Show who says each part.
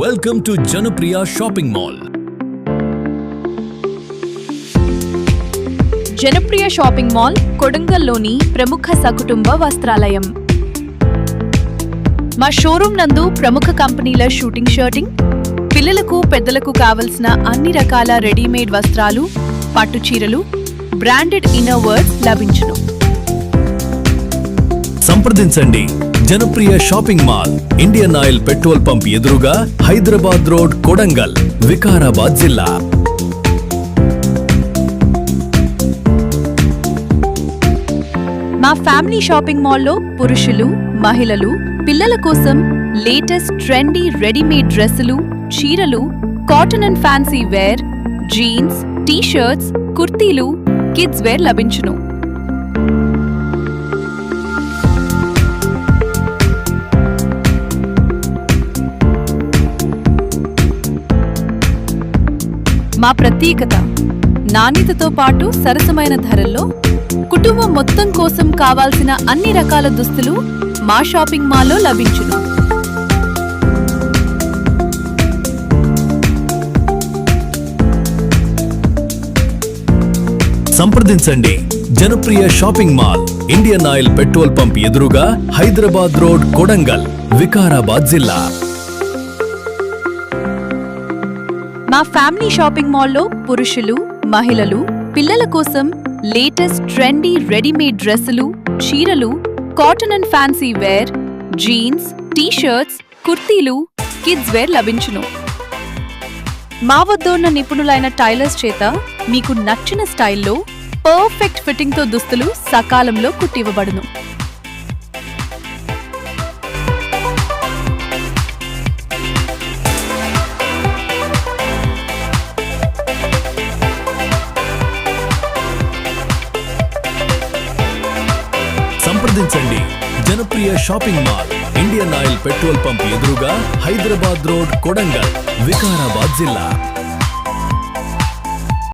Speaker 1: Welcome to Janapriya shopping mall
Speaker 2: Janapriya shopping mall కొడంగల్లోని ప్రముఖ సకుటుంబ వస్త్రాలయం మా షోరూం నందు ప్రముఖ కంపెనీల షూటింగ్ షర్టింగ్ పిల్లలకు పెద్దలకు కావలసిన అన్ని రకాల రెడీమేడ్ వస్త్రాలు పట్టు చీరలు బ్రాండెడ్ ఇన్నర్ వర్డ్స్ లభించును.
Speaker 1: సంప్రదించండి. Janapriya shopping mall Indian Oil petrol pump ఎదురుగా హైదరాబాద్ రోడ్ కొడంగల్ వికారాబాద్ జిల్లా.
Speaker 2: మా ఫ్యామిలీ షాపింగ్ మాల్లో పురుషులు మహిళలు పిల్లల కోసం లేటెస్ట్ ట్రెండీ రెడీమేడ్ డ్రెస్సులు చీరలు cotton and fancy wear jeans T shirts కుర్తీలు kids wear లభించును. మా ప్రత్యేకత నాణ్యతతో పాటు సరసమైన ధరల్లో కుటుంబం మొత్తం కోసం కావాల్సిన అన్ని రకాల దుస్తులు మా షాపింగ్ మాల్లో లభించును.
Speaker 1: సంప్రదించండి. Janapriya shopping mall Indian Oil petrol pump ఎదురుగా హైదరాబాద్ రోడ్ కొడంగల్ వికారాబాద్ జిల్లా.
Speaker 2: మా ఫ్యామిలీ షాపింగ్ మాల్లో పురుషులు మహిళలు పిల్లల కోసం లేటెస్ట్ ట్రెండీ రెడీమేడ్ డ్రెస్సులు చీరలు cotton and fancy wear jeans T shirts కుర్తీలు kids wear లభించును. మా వద్ద ఉన్న నిపుణులైన టైలర్స్ చేత మీకు నచ్చిన స్టైల్లో పర్ఫెక్ట్ ఫిట్టింగ్తో దుస్తులు సకాలంలో కుట్టివ్వబడును.
Speaker 1: సంప్రదించండి Janapriya shopping mall Indian Oil petrol pump ఎదురుగా హైదరాబాద్ రోడ్ కొడంగల్ వికారాబాద్ జిల్లా.